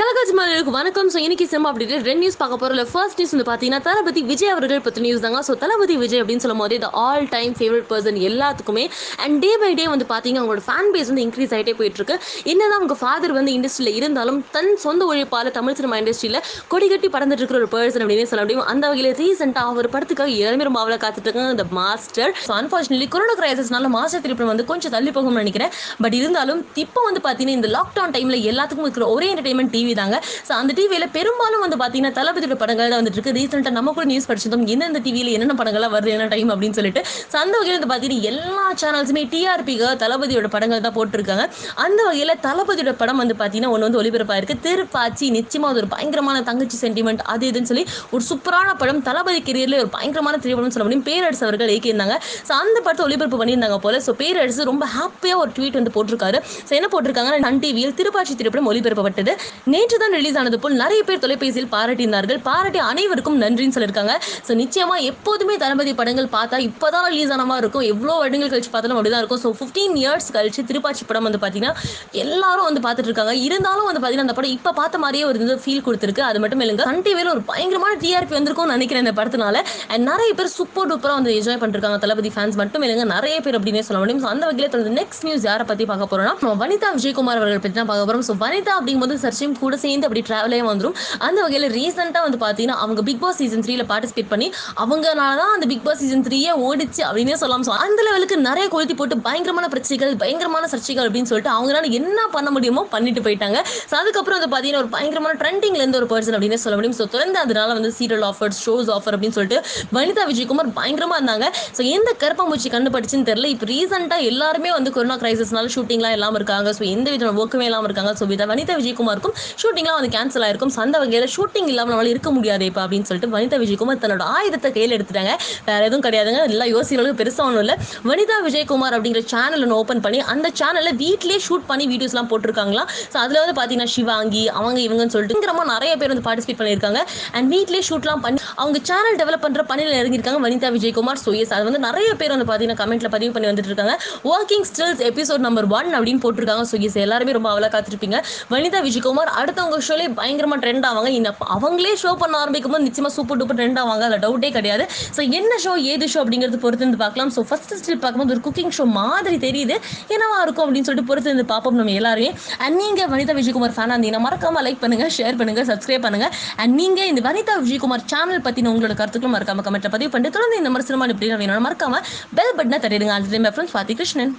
கலகாஜ் மலருக்கு வணக்கம். ஸோ இன்னைக்கு சிம் அப்படின்ட்டு ரெண்டு நியூஸ் பார்க்க போகிறோம் ஃபர்ஸ்ட் நியூஸ் வந்து பார்த்தீங்கன்னா தளபதி விஜய் அவர்கள் பற்றி நியூஸ் தாங்க. ஸோ தளபதி விஜய் அப்படின்னு சொல்லும் போது இது ஆல் டைம் ஃபேவரட் பர்சன் எல்லாத்துக்குமே அண்ட் டே பை டே வந்து பார்த்தீங்கன்னா அவங்களோட ஃபேன் பேஸ் வந்து இன்க்ரீஸ் ஆகிட்டே போயிட்டு இருக்கு என்னதான் அவங்க ஃபாதர் வந்து இண்டஸ்ட்ரியில் இருந்தாலும் தன் சொந்த உழைப்பால் தமிழ் சினிமா இண்டஸ்ட்ரியில் கொடி கட்டி பறந்துட்டு இருக்கிற ஒரு பர்சன் அப்படின்னு சொல்ல முடியும். அந்த வகையில் ரீசெண்டாக அவர் படத்துக்காக எல்லாருமே ரொம்ப அவளை காத்துட்டு இருக்காங்க இந்த மாஸ்டர் ஸோ அன்ஃபார்ச்சுனேட்லி கொரோனா கிரைசஸ்னால மாஸ்டர் திருப்பி வந்து கொஞ்சம் தள்ளி போகும்னு நினைக்கிறேன். பட் இருந்தாலும் இப்போ வந்து பார்த்தீங்கன்னா இந்த லாக்டவுன் டைமில் எல்லாத்துக்கும் இருக்கிற ஒரே என்டர்டைன்மெண்ட் டிவி தாங்க ஸோ அந்த டிவியில் பெரும்பாலும் வந்து பார்த்தீங்கன்னா தளபதியோட படங்கள் தான் வந்துட்டு இருக்கு ரீசெண்டாக நம்ம கூட நியூஸ் படிச்சதும் எந்தெந்த டிவியில் என்னென்ன படங்கள்லாம் வருது என்ன டைம் அப்படின்னு சொல்லிட்டு. ஸோ அந்த வகையில் வந்து பார்த்தீங்கன்னா எல்லா சேனல்ஸுமே டிஆர்பிக்கு தளபதியோட படங்கள் தான் போட்டிருக்காங்க. அந்த வகையில் தளபதியோட படம் வந்து பார்த்தீங்கன்னா ஒன்று வந்து ஒளிபரப்பாயிருக்கு. திருப்பாச்சி நிச்சயமாக அது ஒரு பயங்கரமான தங்கச்சி சென்டிமெண்ட் அது இதுன்னு சொல்லி ஒரு சூப்பரான படம். தளபதி கெரியரில் ஒரு பயங்கரமான திரைப்படம்னு சொல்ல முடியும். பேரரசு அவர்கள் இயக்கியிருந்தாங்க. ஸோ அந்த படத்தை ஒளிபரப்பு பண்ணியிருந்தாங்க போல. ஸோ பேரரசு ரொம்ப ஹாப்பியாக ஒரு ட்வீட் வந்து போட்டிருக்காரு. ஸோ என்ன போட்டிருக்காங்கன்னா நன் டிவியில் திருப்பாச்சி திரைப்படம் ஒளிபரப்பப்பட்டது. நேற்று தான் ரிலீஸ் ஆனது போல் நிறைய பேர் தொலைபேசியில் பாராட்டினார்கள் பாராட்டி அனைவருக்கும் நன்றின்னு சொல்லியிருக்காங்க. ஸோ நிச்சயமா எப்போதுமே தளபதி படங்கள் பார்த்தா இப்போதான் ரிலீஸ் ஆன மாதிரி இருக்கும். எவ்வளோ வருடங்கள் கழிச்சு பார்த்தாலும் அப்படிதான் இருக்கும். ஸோ ஃபிஃப்டீன் இயர்ஸ் கழிச்சு திருப்பாச்சி படம் வந்து பார்த்தீங்கன்னா எல்லாரும் வந்து பார்த்துட்டு இருக்காங்க இருந்தாலும் வந்து பார்த்தீங்கன்னா அந்த படம் இப்போ பார்த்த மாதிரியே ஒரு இது ஃபீல் கொடுத்துருக்கு. அது மட்டும் இல்லைங்க சன் டிவியில் ஒரு பயங்கரமான டிஆர்பி வந்திருக்கும்னு நினைக்கிறேன் இந்த படத்தினால. அண்ட் நிறைய பேர் சூப்பர் டூப்பராக வந்து என்ஜாய் பண்ணிருக்காங்க. தளபதி ஃபேன்ஸ் மட்டும் இல்லைங்க நிறைய பேர் அப்படின்னே சொல்ல முடியும். ஸோ அந்த வகையில் தொடர்ந்து நெக்ஸ்ட் நியூஸ் யாரை பற்றி பார்க்க போகிறோம்னா வனிதா விஜயகுமார் அவர்கள் பற்றி தான் பார்க்க போகிறோம் ஸோ வனிதா அப்படிங்கும்போது சர்ச்சையும் கூட சேர்ந்து அப்படி ட்ராவலே வந்துடும் அந்த வகையில் ரீசெண்டாக வந்து பார்த்தீங்கன்னா அவங்க பிக் பாஸ் சீசன் த்ரீல பார்ட்டிசிபேட் பண்ணி அவங்கனால தான் அந்த பிக் பாஸ் சீசன் த்ரீயே ஓடிச்சு அப்படின்னே சொல்லலாம். ஸோ அந்த லெவலுக்கு நிறைய கொளுத்தி போட்டு பயங்கரமான பிரச்சனைகள் பயங்கரமான சர்ச்சைகள் அப்படின்னு சொல்லிட்டு அவங்களால என்ன பண்ண முடியுமோ பண்ணிட்டு போயிட்டாங்க. ஸோ அதுக்கப்புறம் வந்து பார்த்தீங்கன்னா ஒரு பயங்கரமான ட்ரெண்டிங்ல இருந்து ஒரு பர்சன் அப்படின்னு சொல்ல முடியும். ஸோ தொடர்ந்து அதனால வந்து சீரியல் ஆஃபர் ஷோஸ் ஆஃபர் அப்படின்னு சொல்லிட்டு வனிதா விஜயகுமார் பயங்கரமா இருந்தாங்க. ஸோ எந்த கருப்பாம்பூச்சி கண்டுபிடிச்சுன்னு தெரியல. இப்போ ரீசெண்டாக எல்லாருமே வந்து கொரோனா கிரைசிஸ்னால ஷூட்டிங்லாம் இல்லாமல் இருக்காங்க. ஸோ எந்த விதமான ஒர்க்குமே இல்லாமல் இருக்காங்க. ஸோ வித வனிதா விஜயகுமாருக்கும் ஷூட்டிங்லாம் வந்து கேன்சல் ஆயிருக்கும். ஸோ அந்த வகையில் ஷூட்டிங் இல்லாமல் நம்மளால இருக்க முடியாது இப்போ அப்படின்னு சொல்லிட்டு வனிதா விஜயகுமார் தன்னோட ஆயுதத்தை கையில் எடுத்துட்டாங்க. வேற எதுவும் கிடையாதுங்க. எல்லாம் யோசிக்கிற பெருசாக ஒன்றும் இல்லை. வனிதா விஜயகுமார் அப்படிங்கிற சேனல் ஒன்று ஓப்பன் பண்ணி அந்த சேனலில் வீட்லேயே ஷூட் பண்ணி வீடியோஸ்லாம் போட்டிருக்காங்களா ஸோ அதில் வந்து பார்த்தீங்கன்னா சிவாங்கி அவங்க இவங்கன்னு சொல்லிட்டு ரொம்ப நிறைய பேர் வந்து பார்ட்டிசிபேட் பண்ணியிருக்காங்க. அண்ட் வீட்லேயே ஷூட்லாம் பண்ணி அவங்க சேனல் டெவலப் பண்ணுற பணியில் இறங்கியிருக்காங்க வனிதா விஜயகுமார் ஸோ எஸ் அது வந்து நிறைய பேர் வந்து பார்த்தீங்கன்னா கமெண்ட்ல பதிவு பண்ணி வந்துட்டு இருக்காங்க. Working stills episode number one அப்படின்னு போட்டிருக்காங்க. ஸோ எஸ் எல்லாருமே ரொம்ப அவ்வளோ காத்திருப்பீங்க. வனிதா விஜயகுமார் அடுத்தவங்க ஷோலே பயங்கரமா ட்ரெண்ட் ஆவாங்க. இந்த அவங்களே ஷோ பண்ண ஆரம்பிக்கும் போது நிச்சயமா சூப்பர் டூப்பர் ட்ரெண்ட் ஆவாங்க. அதில் டவுட்டே கிடையாது. ஸோ என்ன ஷோ ஏது ஷோ அப்படிங்கிறது பொறுத்து இருந்து பார்க்கலாம். ஸோ ஃபர்ஸ்ட் ஸ்டில் பார்க்கும்போது ஒரு குக்கிங் ஷோ மாதிரி தெரியுது. என்னவா இருக்கும் அப்படின்னு சொல்லிட்டு பொறுத்து இருந்து பார்ப்போம் நம்ம எல்லாருமே அண்ட் நீங்க வனிதா விஜயகுமார் ஃபேனா இருந்தீங்கன்னா மறக்காம லைக் பண்ணுங்க ஷேர் பண்ணுங்க சப்ஸ்கிரைப் பண்ணுங்க. அண்ட் நீங்க இந்த வனிதா விஜயகுமார் சேனல் பத்தின உங்களோட கருத்துக்களும் மறக்காம கமெண்ட்ல பதிவு பண்ணிட்டு தொடர்ந்து இந்த மாதிரி சினிமா எப்படி வேணும் மறக்காம பெல் பட்டனை தட்டிடுங்க. அந்த டைம் ஃப்ரெண்ட்ஸ் சுவாதி கிருஷ்ணன்